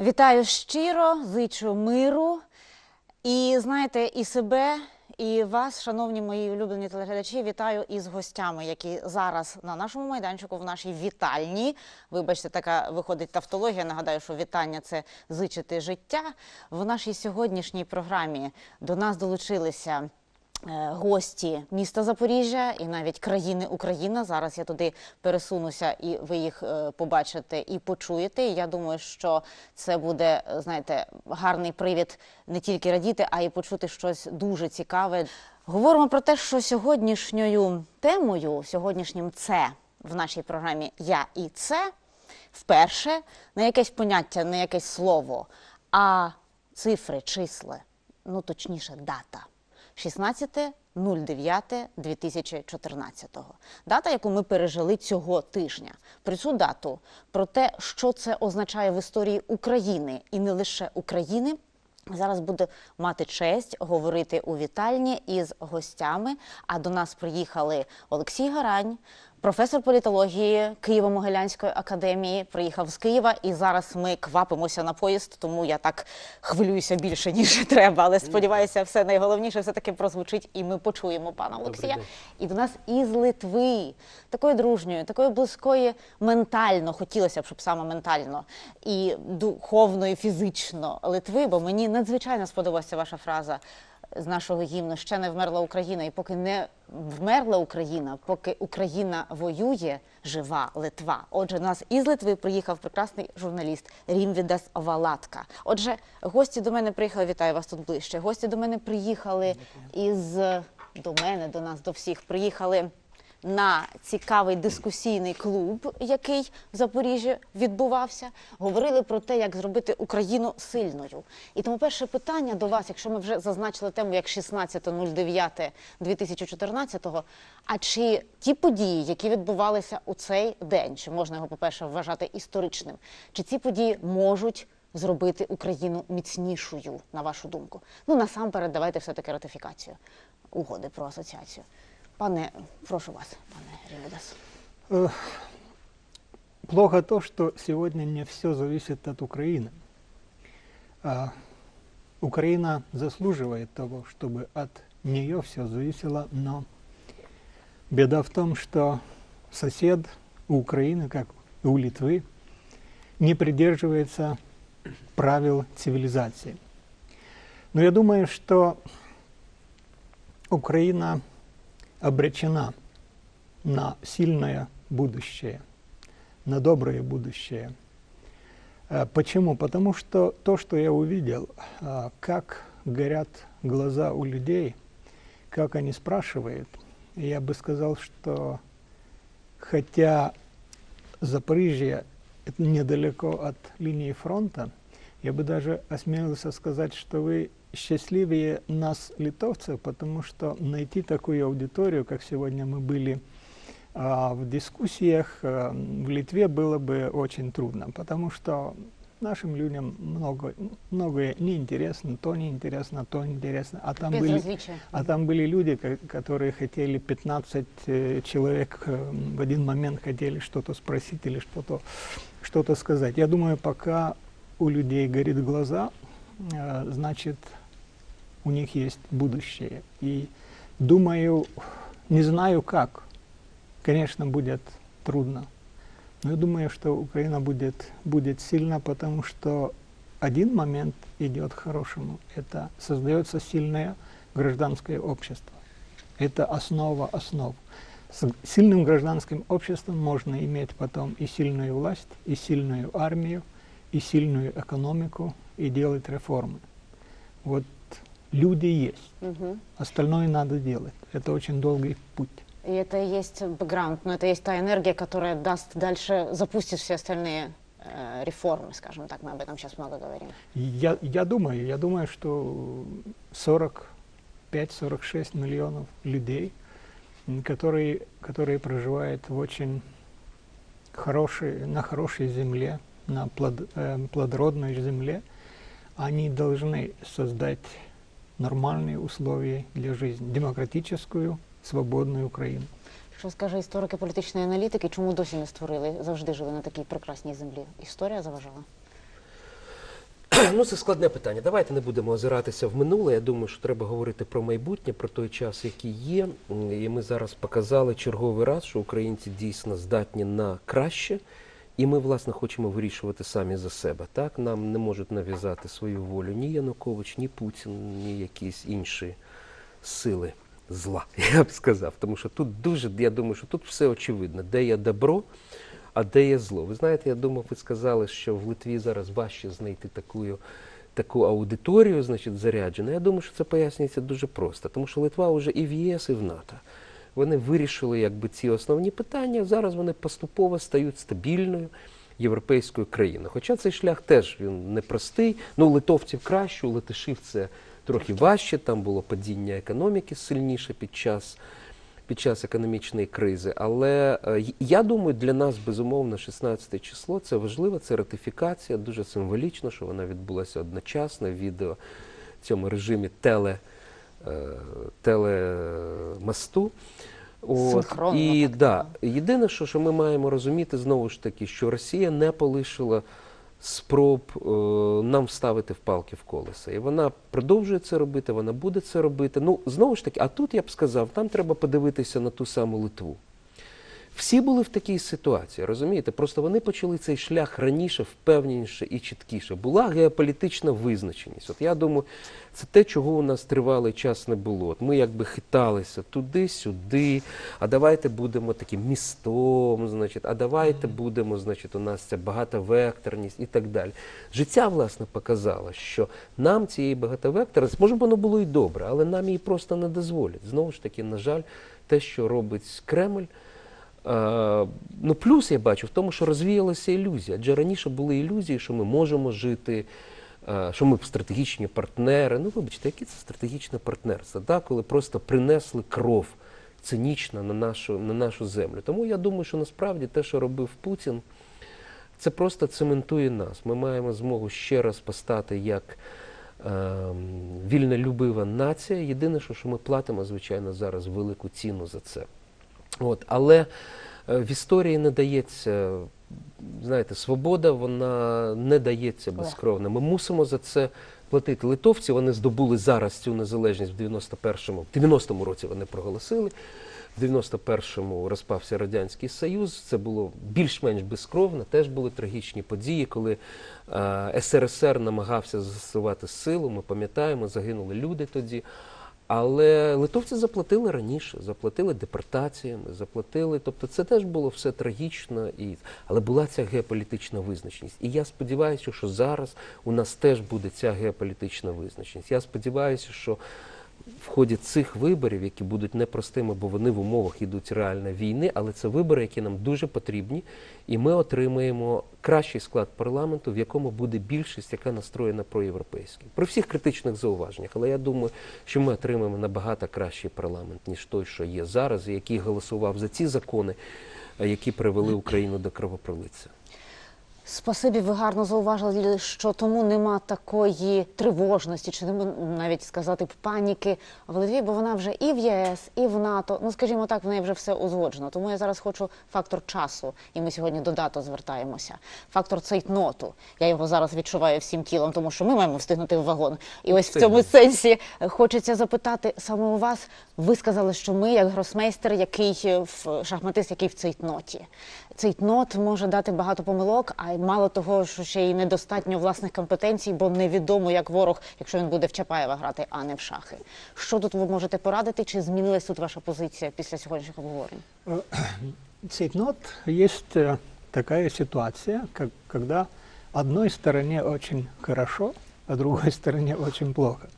Вітаю щиро, зичу миру. І знаєте, і себе, і вас, шановні мої улюблені телеглядачі, вітаю із гостями, які зараз на нашому майданчику в нашій вітальні. Вибачте, така виходить тавтологія. Нагадаю, що вітання це зичити життя. В нашій сьогоднішній програмі до нас долучилися. Е, Гості міста Запоріжжя і навіть країни Україна. Зараз я туди пересунуся, і ви їх е, побачите і почуєте. Я думаю, що це буде, знаєте, гарний привід не тільки радіти, а й почути щось дуже цікаве. Говоримо про те, що сьогоднішньою темою, сьогоднішнім це в нашій програмі Я і це вперше не якесь поняття, не якесь слово, а цифри, числи, ну точніше, дата. 16.09.2014. Дата, яку ми пережили цього тижня. Про цю дату, про те, що це означає в історії України і не лише України. Зараз буде мати честь говорити у вітальні із гостями. А до нас приїхали Олексій Гарань, професор політології Києво-Могилянської академії. Приїхав з Києва, і зараз ми квапимося на поїзд, тому я так хвилююся більше ніж треба. Але сподіваюся, все найголовніше все таки прозвучить, і ми почуємо пана Олексія. І до нас із Литви, такої дружньої, такої близької ментально, хотілося б, щоб саме ментально, і духовно, і фізично Литви, бо мені надзвичайно сподобалася ваша фраза з нашого гімну Ще не вмерла Україна. І поки не вмерла Україна, поки Україна воює, жива Литва. Отже, до нас із Литви приїхав прекрасний журналіст Рімвідас Валатка. Отже, гості до мене приїхали. Вітаю вас тут ближче. Гості до мене приїхали із до мене, до нас, до всіх приїхали на цікавий дискусійний клуб, який в Запоріжжі відбувався. Говорили про те, як зробити Україну сильною. І тому перше питання до вас, якщо ми вже зазначили тему як 16.09.2014, а чи ті події, які відбувалися у цей день, чи можна його, по-перше, вважати історичним, чи ці події можуть зробити Україну міцнішою, на вашу думку? Ну насамперед, давайте все-таки ратифікацію угоди про асоціацію. Пане, прошу вас, пане Рімідас. Э, Плохо то, что сегодня не все зависит от Украины. А, Украина заслуживает того, чтобы от нее все зависело, но беда в том, что сосед у Украины, как у Литвы, не придерживается правил цивилизации. Но я думаю, что Украина обречена на сильное будущее, на доброе будущее. Э, Почему? Потому что то, что я увидел, а, как горят глаза у людей, как они спрашивают, я бы сказал, что хотя Запоріжжя это недалеко от линии фронта, я бы даже осмелился сказать, что вы счастливее нас, литовцев, потому что найти такую аудиторию, как сегодня мы были а, в дискуссиях а, в Литве, было бы очень трудно, потому что нашим людям много, многое неинтересно, то неинтересно, то неинтересно, а там были... А там были люди, ко- которые хотели 15 э, человек э, в один момент хотели что-то спросить или что-то что сказать. Я думаю, пока у людей горит глаза, значит, у них есть будущее. И думаю, не знаю как, конечно, будет трудно. Но я думаю, что Украина будет, будет сильна, потому что один момент идет к хорошему. Это создается сильное гражданское общество. Это основа основ. С сильным гражданским обществом можно иметь потом и сильную власть, и сильную армию, и сильную экономику, и делать реформы. Вот люди есть. Мгм. Остальное надо делать. Это очень долгий путь. И это и есть бэкграунд, но это есть та энергия, которая даст дальше, запустит все остальные э, реформы, скажем так, мы об этом сейчас много говорим. Я, я думаю, я думаю, что 45-46 миллионов людей, которые, которые проживают в очень хорошей, на хорошей земле, на плод- э, плодородной земле, они должны создать нормальные условия для жизни, демократическую, свободную Украину. Що скаже історики політичної аналітики, чому досі не створили? Завжди жили на такій прекрасній землі. Історія заважала. Ну, це складне питання. Давайте не будемо озиратися в минуле. Я думаю, що треба говорити про майбутнє, про той час, який є. І ми зараз показали черговий раз, що українці дійсно здатні на краще. І ми, власне, хочемо вирішувати самі за себе. Так нам не можуть нав'язати свою волю ні Янукович, ні Путін, ні якісь інші сили зла, я б сказав. Тому що тут дуже, я думаю, що тут все очевидно, де є добро, а де є зло. Ви знаєте, я думав, ви сказали, що в Литві зараз важче знайти таку, таку аудиторію, значить, заряджену. Я думаю, що це пояснюється дуже просто, тому що Литва вже і в ЄС, і в НАТО. Вони вирішили якби ці основні питання. Зараз вони поступово стають стабільною європейською країною. Хоча цей шлях теж він непростий. Ну, у литовців краще, у латишів це трохи важче. Там було падіння економіки сильніше під час під час економічної кризи. Але е, я думаю, для нас безумовно 16 число це важливо, це ратифікація. Дуже символічно, що вона відбулася одночасно в цьому режимі теле, телемосту. От, Синхронно і так, да, єдине, що, що ми маємо розуміти знову ж таки, що Росія не полишила спроб е, нам вставити в палки в колеса. І вона продовжує це робити, вона буде це робити. Ну, знову ж таки, а тут я б сказав, там треба подивитися на ту саму Литву. Всі були в такій ситуації, розумієте? Просто вони почали цей шлях раніше, впевненіше і чіткіше. Була геополітична визначеність. От я думаю, це те, чого у нас тривалий час не було. От ми якби хиталися туди-сюди, а давайте будемо таким містом, значить, а давайте будемо, значить, у нас ця багатовекторність і так далі. Життя, власне, показало, що нам цієї багатовекторності, може, воно було і добре, але нам її просто не дозволять. Знову ж таки, на жаль, те, що робить Кремль. Е, ну, плюс я бачу в тому, що розвіялася ілюзія. Адже раніше були ілюзії, що ми можемо жити, е, що ми стратегічні партнери. Ну, вибачте, яке це стратегічне партнерство, да? коли просто принесли кров цинічно на нашу, на нашу землю. Тому я думаю, що насправді те, що робив Путін, це просто цементує нас. Ми маємо змогу ще раз постати як ем, вільнолюбива нація. Єдине, що ми платимо, звичайно, зараз велику ціну за це. От, але е, в історії не дається, знаєте, свобода, вона не дається безкровно. Ми мусимо за це платити. Литовці вони здобули зараз цю незалежність в 91-му, в 90-му році вони проголосили. В 91-му розпався Радянський Союз. Це було більш-менш безкровно. Теж були трагічні події, коли е, СРСР намагався застосувати силу. Ми пам'ятаємо, загинули люди тоді. Але литовці заплатили раніше, заплатили депортаціями, заплатили. Тобто це теж було все трагічно, і але була ця геополітична визначеність. І я сподіваюся, що зараз у нас теж буде ця геополітична визначеність. Я сподіваюся, що в ході цих виборів, які будуть непростими, бо вони в умовах йдуть реально війни, але це вибори, які нам дуже потрібні, і ми отримаємо кращий склад парламенту, в якому буде більшість, яка настроєна проєвропейськи. При всіх критичних зауваженнях, але я думаю, що ми отримаємо набагато кращий парламент, ніж той, що є зараз, і який голосував за ці закони, які привели Україну до кровопролиття. Спасибі, ви гарно зауважили, що тому нема такої тривожності, чи нема навіть сказати паніки в Литві, бо вона вже і в ЄС, і в НАТО. Ну скажімо так, в неї вже все узгоджено. Тому я зараз хочу фактор часу, і ми сьогодні до дату звертаємося. Фактор цейтноту. Я його зараз відчуваю всім тілом, тому що ми маємо встигнути в вагон. І ось в цьому сенсі хочеться запитати саме у вас. Ви сказали, що ми, як гросмейстер, який в шахматист, який в цейтноті. Цейтнот може дати багато помилок, а й мало того, що ще й недостатньо власних компетенцій, бо невідомо, як ворог, якщо він буде в Чапаєва грати, а не в шахи. Що тут ви можете порадити? Чи змінилась тут ваша позиція після сьогоднішніх обговорень? Цейтнот есть такая ситуация, как, когда одной стороне очень хорошо, а другой стороне очень плохо.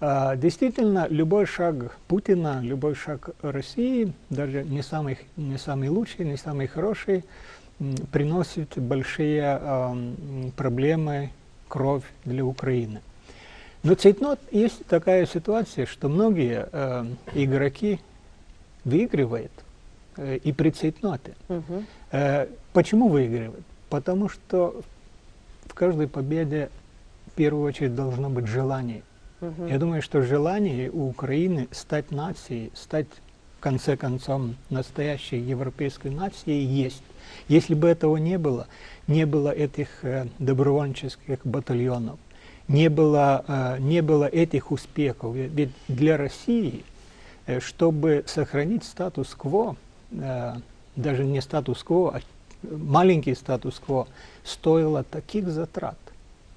А, Действительно, любой шаг Путина, любой шаг России, даже не самый, не самый лучший, не самый хороший, приносит большие а, проблемы, кровь для Украины. Но цейтнот есть такая ситуация, что многие э, игроки выигрывают э, и при цейтноте. Угу. Э, Почему выигрывают? Потому что в каждой победе в первую очередь должно быть желание. Я думаю, что желание у Украины стать нацией, стать в конце концов настоящей европейской нацией есть. Если бы этого не было, не было этих э, добровольческих батальонов, не было, э, не было этих успехов. Ведь для России, э, чтобы сохранить статус-кво, э, даже не статус-кво, а маленький статус-кво, стоило таких затрат.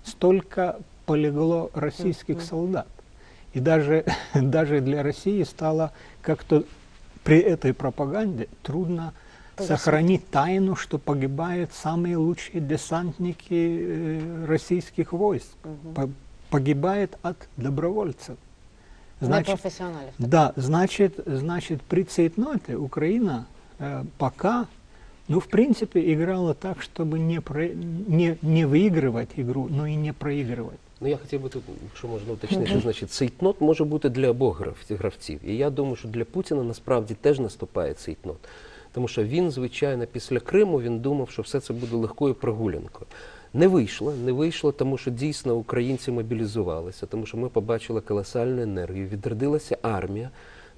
Столько полегло российских солдат. И даже, даже для России стало как-то при этой пропаганде трудно сохранить тайну, что погибают самые лучшие десантники э, российских войск. По- Погибает от добровольцев. Значит, да, значит, значит, при цейтноте Украина э, пока, ну, в принципе, играла так, чтобы не, про, не, не выигрывать игру, но и не проигрывать. Ну, я хотів би тут, якщо можна уточнити, значить, цейтнот може бути для обох грав- гравців. І я думаю, що для Путіна насправді теж наступає цейтнот. Тому що він, звичайно, після Криму він думав, що все це буде легкою прогулянкою. Не вийшло, не вийшло, тому що дійсно українці мобілізувалися, тому що ми побачили колосальну енергію, відродилася армія.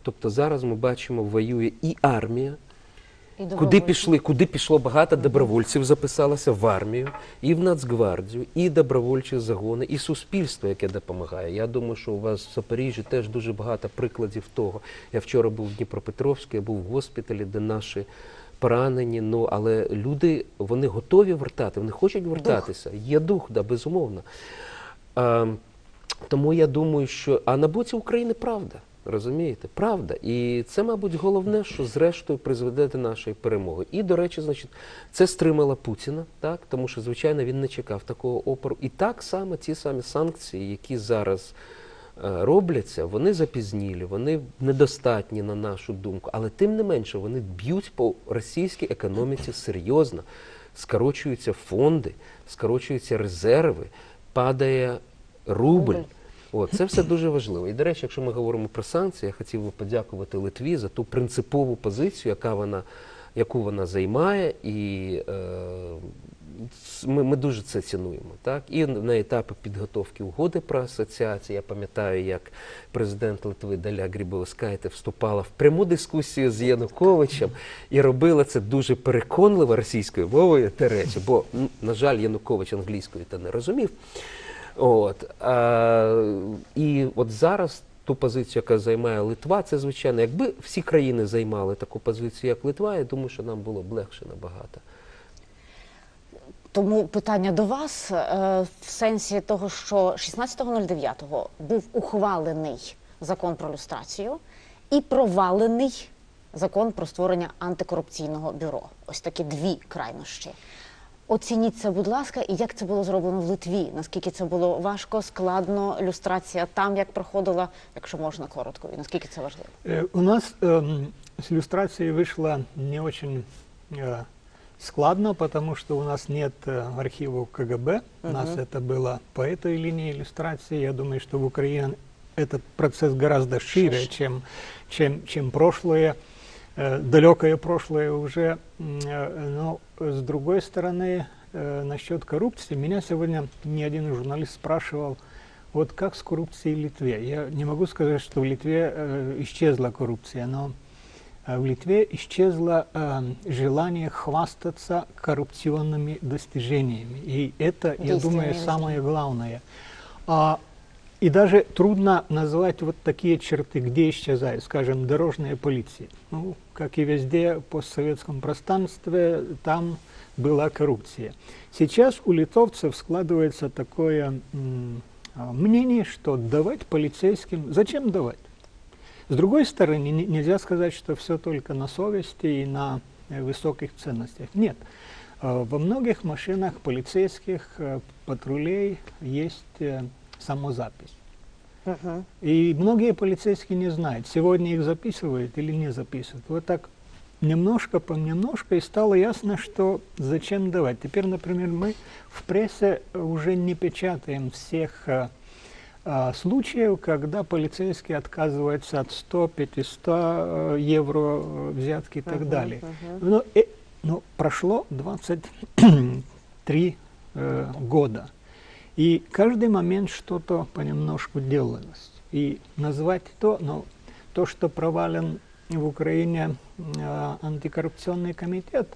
Тобто зараз ми бачимо, воює і армія, І Куди пішли? Куди пішло багато добровольців записалося в армію, і в Нацгвардію, і добровольчі загони, і суспільство, яке допомагає. Я думаю, що у вас в Запоріжжі теж дуже багато прикладів того. Я вчора був в Дніпропетровську, я був в госпіталі, де наші поранені. Ну але люди вони готові вертати, вони хочуть вертатися. Є дух, да, безумовно. А, тому я думаю, що а на боці України правда. Розумієте, правда, і це, мабуть, головне, що зрештою призведе до нашої перемоги. І, до речі, значить, це стримало Путіна, так тому що, звичайно, він не чекав такого опору. І так само ті самі санкції, які зараз е, робляться, вони запізнілі, вони недостатні на нашу думку, але тим не менше вони б'ють по російській економіці серйозно, скорочуються фонди, скорочуються резерви, падає рубль. От, це все дуже важливо. І, до речі, якщо ми говоримо про санкції, я хотів би подякувати Литві за ту принципову позицію, яка вона, яку вона займає, і е, ми, ми дуже це цінуємо. Так? І на етапі підготовки угоди про асоціацію, я пам'ятаю, як президент Литви Даля Грибовскайте вступала в пряму дискусію з Януковичем і робила це дуже переконливо російською мовою, те речі, бо, на жаль, Янукович англійською та не розумів. От, а, і от зараз ту позицію, яка займає Литва, це звичайно, якби всі країни займали таку позицію, як Литва, я думаю, що нам було б легше набагато. Тому питання до вас е, в сенсі того, що 16.09 був ухвалений закон про люстрацію і провалений закон про створення антикорупційного бюро. Ось такі дві крайнощі. Оцініть це, будь ласка, і як це було зроблено в Литві? Наскільки це було важко, складно, люстрація там як проходила, якщо можна коротко, і наскільки це важливо? Э, У нас эм, с иллюстрацией вышло не очень э, складно, потому что у нас нет э, архивов КГБ. У нас это было по этой линии иллюстрации. Я думаю, что в Украине этот процесс гораздо шире, Шире. чем, чем, чем прошлое, э, далекое прошлое уже. Э, Но с другой стороны, э, насчет коррупции, меня сегодня ни один журналист спрашивал, вот как с коррупцией в Литве? Я не могу сказать, что в Литве э, исчезла коррупция, но э, в Литве исчезло э, желание хвастаться коррупционными достижениями. И это, я думаю, самое главное. А, и даже трудно назвать вот такие черты, где исчезает, скажем, дорожная полиция. Ну, как и везде в постсоветском пространстве, там была коррупция. Сейчас у литовцев складывается такое а, мнение, что давать полицейским, зачем давать? С другой стороны, не- нельзя сказать, что все только на совести и на э, высоких ценностях. Нет. Э, Во многих машинах полицейских э, патрулей есть э, самозапись. Угу. И многие полицейские не знают, сегодня их записывают или не записывают. Вот так немножко понемножко, и стало ясно, что зачем давать. Теперь, например, мы в прессе уже не печатаем всех э, э, случаев, когда полицейский отказывается от 100-500 э, евро э, взятки и так далее. Но, э, но прошло 20 три э, года. И каждый момент что-то понемножку делалось. И назвать то, но то, что провален в Украине э, антикоррупционный комитет,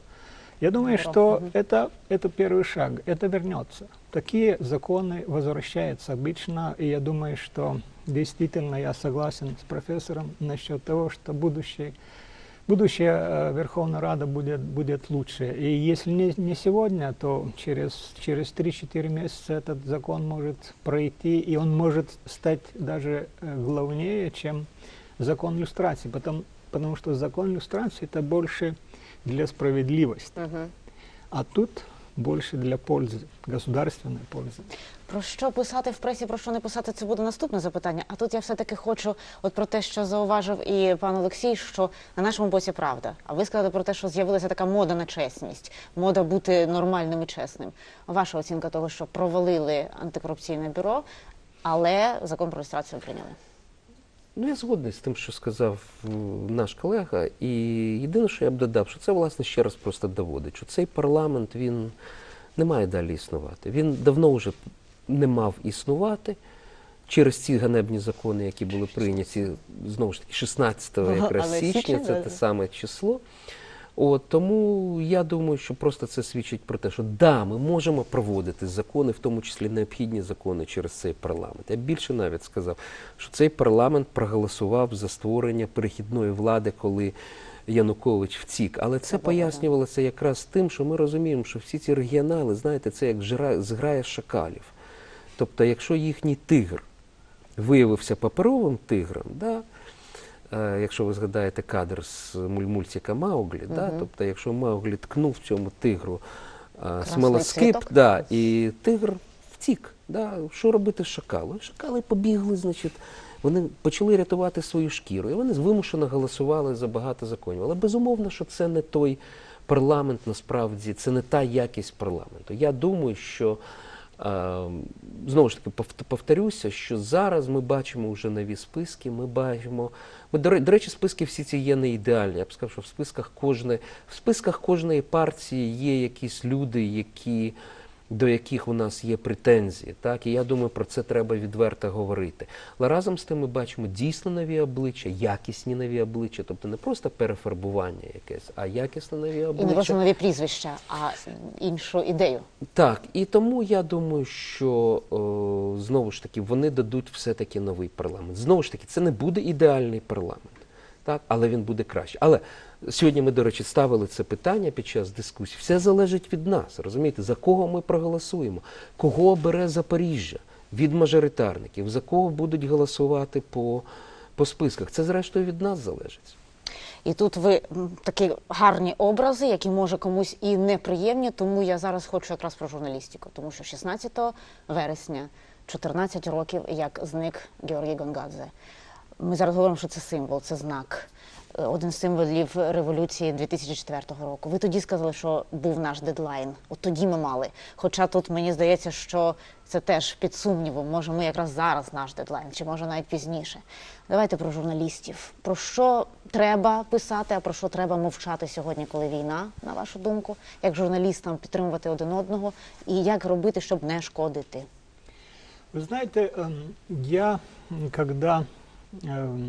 я думаю, что это, это первый шаг, это вернется. Такие законы возвращаются обычно, и я думаю, что действительно я согласен с профессором насчет того, что будущее, будущее э, Верховная Рада будет, будет лучше. И если не, не сегодня, то через, через 3-4 месяца этот закон может пройти, и он может стать даже э, главнее, чем закон иллюстрации, потому, потому что закон иллюстрации это больше для справедливости. Угу. А тут больше для пользы, государственной пользы. Про що писати в пресі, про що не писати, це буде наступне запитання. А тут я все-таки хочу от про те, що зауважив і пан Олексій, що на нашому боці правда. А ви сказали про те, що з'явилася така мода на чесність, мода бути нормальним і чесним. Ваша оцінка того, що провалили антикорупційне бюро, але закон про люстрацію прийняли. Ну, я згодний з тим, що сказав е, наш колега. І єдине, що я б додав, що це власне ще раз просто доводить, що цей парламент він не має далі існувати. Він давно вже не мав існувати через ці ганебні закони, які були прийняті знову ж таки 16 Ага, якраз січня, це те саме число. От, тому я думаю, що просто це свідчить про те, що да, ми можемо проводити закони, в тому числі необхідні закони через цей парламент. Я більше навіть сказав, що цей парламент проголосував за створення перехідної влади, коли Янукович втік. Але це правда. пояснювалося якраз тим, що ми розуміємо, що всі ці регіонали, знаєте, це як зграя шакалів. Тобто, якщо їхній тигр виявився паперовим тигром, да, е, якщо ви згадаєте кадр з муль- мультика Мауглі, да, тобто, якщо Мауглі ткнув цьому тигру е, смолоскип, да, і тигр втік. Да, що робити з шакалом? Шакали побігли, значить, вони почали рятувати свою шкіру, і вони вимушено голосували за багато законів. Але безумовно, що це не той парламент, насправді, це не та якість парламенту. Я думаю, що знову ж таки повторюся, що зараз ми бачимо вже нові списки. Ми бачимо. Ми, до, до речі, списки всі ці є не ідеальні. Я б сказав, що в списках кожної, в списках кожної партії є якісь люди, які до яких у нас є претензії. Так? І я думаю, про це треба відверто говорити. Але разом з тим ми бачимо дійсно нові обличчя, якісні нові обличчя, тобто не просто перефарбування якесь, а якісне нові І не обличчя. просто нові прізвища, а іншу ідею. Так, і тому я думаю, що о, знову ж таки вони дадуть все-таки новий парламент. Знову ж таки, це не буде ідеальний парламент, так, але він буде краще. Але сьогодні ми, до речі, ставили це питання під час дискусії. Все залежить від нас, розумієте, за кого ми проголосуємо, кого обере Запоріжжя від мажоритарників, за кого будуть голосувати по, по списках. Це зрештою від нас залежить. І тут ви такі гарні образи, які може комусь і неприємні. Тому я зараз хочу якраз про журналістику, тому що 16 вересня, 14 років, як зник Георгій Гонгадзе. Ми зараз говоримо, що це символ, це знак. е, Один з символів революції 2004 року. Ви тоді сказали, що був наш дедлайн. От тоді ми мали. Хоча тут мені здається, що це теж під сумнівом. Може, ми якраз зараз наш дедлайн, чи може навіть пізніше. Давайте про журналістів. Про що треба писати, а про що треба мовчати сьогодні, коли війна, на вашу думку, як журналістам підтримувати один одного, і як робити, щоб не шкодити. Вы знаете, эм, я, м, когда э,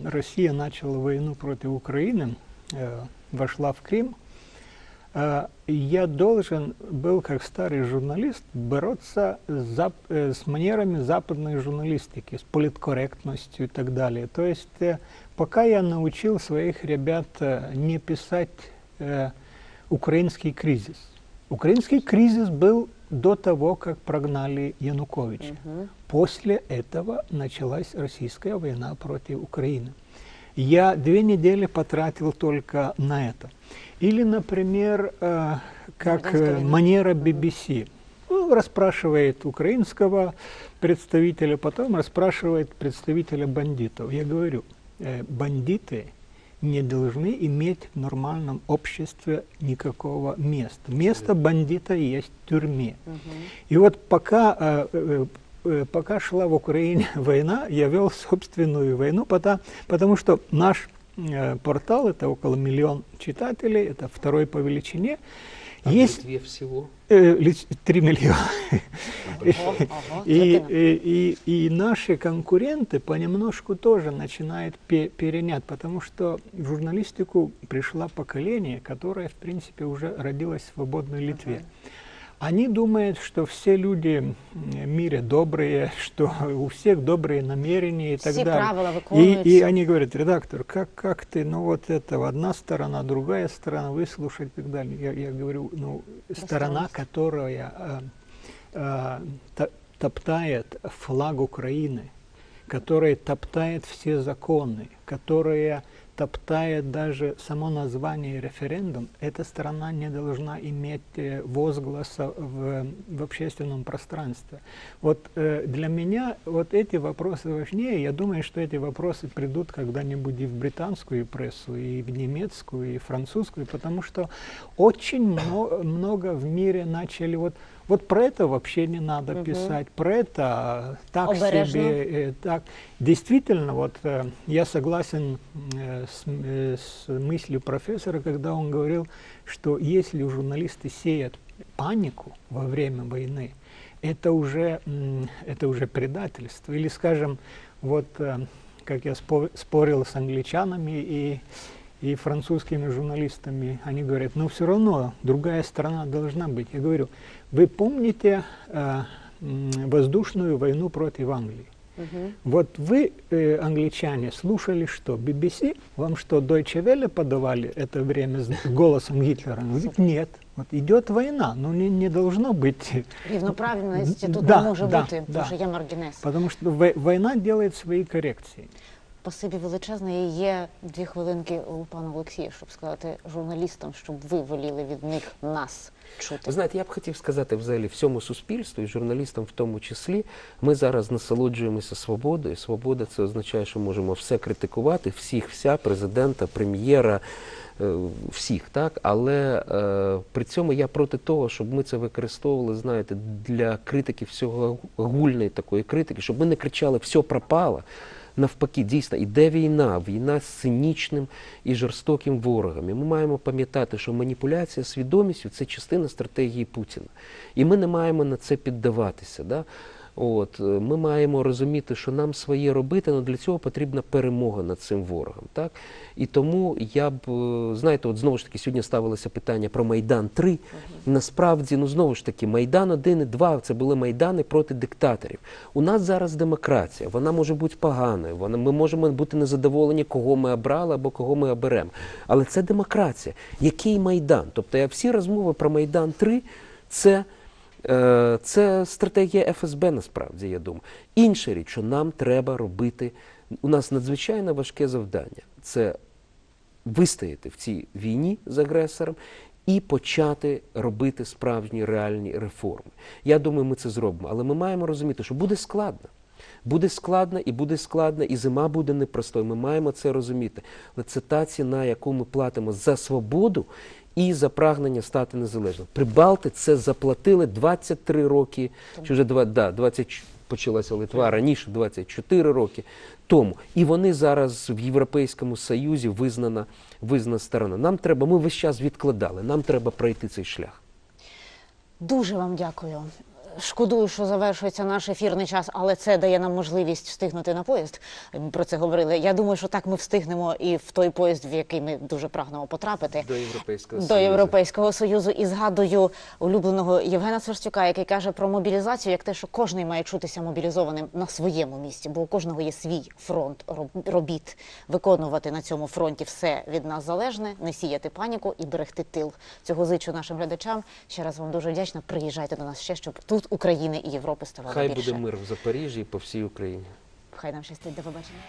Россия начала войну против Украины, э, вошла в Крым, э, я должен был, как старый журналист, бороться с, зап- э, с манерами западной журналистики, с политкорректностью и так далее. То есть, э, пока я научил своих ребят э, не писать э, украинский кризис. Украинский кризис был до того, как прогнали Януковича. После этого началась российская война против Украины. Я две недели потратил только на это. Или, например, э, как э, манера BBC. Ну, расспрашивает украинского представителя, потом расспрашивает представителя бандитов. Я говорю, э, бандиты не должны иметь в нормальном обществе никакого места. Место бандита есть в тюрьме. И вот пока, э, пока шла в Украине война, я вел собственную войну, потому, потому что наш э, портал, это около миллион читателей, это второй по величине, А Есть Литве всего? э, лич- 3 миллиона. И, и, и, и наши конкуренты понемножку тоже начинают пе- перенять, потому что в журналистику пришло поколение, которое, в принципе, уже родилось в свободной Литве. Они думают, что все люди в мире добрые, что у всех добрые намерения и так далее. правила И, виконуються. и они говорят, редактор, как, как ты, ну вот это одна сторона, другая сторона, выслушать и так далее. Я, я говорю, ну, сторона, которая э, э, то- топтает флаг Украины, которая топтает все законы, которая топтает даже само название референдум, эта сторона не должна иметь э, возгласа в, в общественном пространстве. Вот э, для меня вот эти вопросы важнее. Я думаю, что эти вопросы придут когда-нибудь и в британскую прессу, и в немецкую, и французскую, потому что очень мно- много в мире начали вот вот про это вообще не надо Мгм. писать, про это а, так Обережно. себе, э, так. Действительно, вот э, я согласен э, с, э, с мыслью профессора, когда он говорил, что если журналисты сеют панику во время войны, это уже, это уже предательство. Или, скажем, вот э, как я спо- спорил с англичанами и, и французскими журналистами, они говорят, но все равно другая сторона должна быть. Я говорю, вы помните э, м, воздушную войну против Англии? Мгм. Вот вы, э, англичане, слушали что? BBC? Вам что, Deutsche Welle подавали это время с голосом Гитлера? Вы говорите, Нет. Вот идет война, но не, не должно быть. Рівноправності тут Да, не може да, бути, да. тому що є маргінес. Потому что вой- война делает свои коррекции. Спасибі величезне. І є дві хвилинки у пана Олексія, щоб сказати журналістам, щоб ви воліли від них нас чути. Ви знаєте, я б хотів сказати взагалі всьому суспільству і журналістам в тому числі. Ми зараз насолоджуємося свободою. Свобода це означає, що можемо все критикувати, всіх, вся, президента, прем'єра, е, всіх, так. Але е, при цьому я проти того, щоб ми це використовували, знаєте, для критики всього гульної такої критики, щоб ми не кричали все пропало. Навпаки, дійсно, іде війна, війна з цинічним і жорстоким ворогом. І ми маємо пам'ятати, що маніпуляція свідомістю це частина стратегії Путіна. І ми не маємо на це піддаватися. Да? От, е, ми маємо розуміти, що нам своє робити, але для цього потрібна перемога над цим ворогом. Так? І тому я б, е, знаєте, от знову ж таки, сьогодні ставилося питання про Майдан 3. Насправді, ну знову ж таки, Майдан 1 і 2 це були майдани проти диктаторів. У нас зараз демократія, вона може бути поганою, вона, ми можемо бути незадоволені, кого ми обрали або кого ми оберемо. Але це демократія. Який Майдан? Тобто я всі розмови про Майдан 3 це. Е, Це стратегія ФСБ насправді, я думаю. Інша річ, що нам треба робити. У нас надзвичайно важке завдання це вистояти в цій війні з агресором і почати робити справжні реальні реформи. Я думаю, ми це зробимо. Але ми маємо розуміти, що буде складно. Буде складно і буде складно, і зима буде непростою. Ми маємо це розуміти. Але це та ціна, яку ми платимо за свободу і за прагнення стати незалежним. Прибалти це заплатили 23 роки, чи вже 20, да, 20, почалася Литва раніше, 24 роки тому. І вони зараз в Європейському Союзі визнана, визнана сторона. Нам треба, ми весь час відкладали, нам треба пройти цей шлях. Дуже вам дякую. Шкодую, що завершується наш ефірний час, але це дає нам можливість встигнути на поїзд. Ми про це говорили. Я думаю, що так ми встигнемо і в той поїзд, в який ми дуже прагнемо потрапити. До Європейського До Союзу. Європейського Союзу і згадую улюбленого Євгена Сверстюка, який каже про мобілізацію, як те, що кожен має чутися мобілізованим на своєму місці, бо у кожного є свій фронт робіт. Виконувати на цьому фронті все від нас залежне, не сіяти паніку і берегти тил. Цього зичу нашим глядачам. Ще раз вам дуже вдячна. Приїжджайте до нас ще, щоб тут України і Європи ставало Хай більше. буде мир в Запоріжжі і по всій Україні. Хай нам щастить. До побачення.